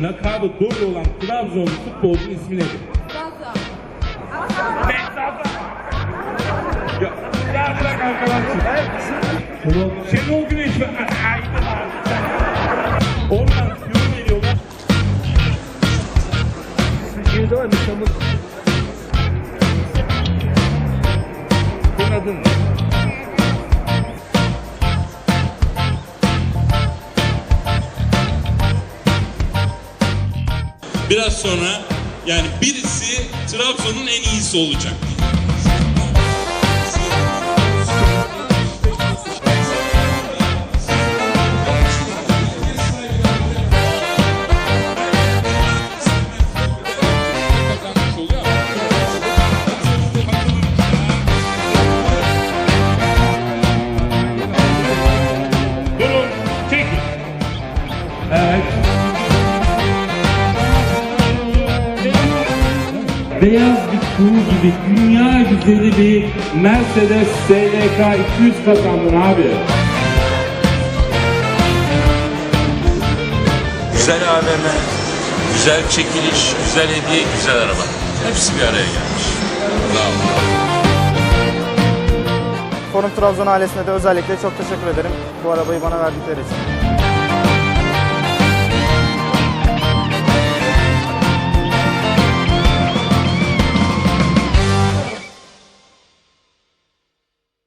lakabı doğru olan Trabzonlu futbolcunun ismi nedir? Ya, ya bırak arkadaşım. Şenol Güneş ve Aydın abi. Oradan yorum veriyorlar. Şehirde var mı? Senin adın ne? Biraz sonra yani birisi Trabzon'un en iyisi olacak. Beyaz bir kuğu gibi dünya güzeli bir Mercedes SLK 200 kazandın abi. Güzel AVM, güzel çekiliş, güzel hediye, güzel araba. Hepsi bir araya gelmiş. Bravo. Forum Trabzon ailesine de özellikle çok teşekkür ederim bu arabayı bana verdikleri için.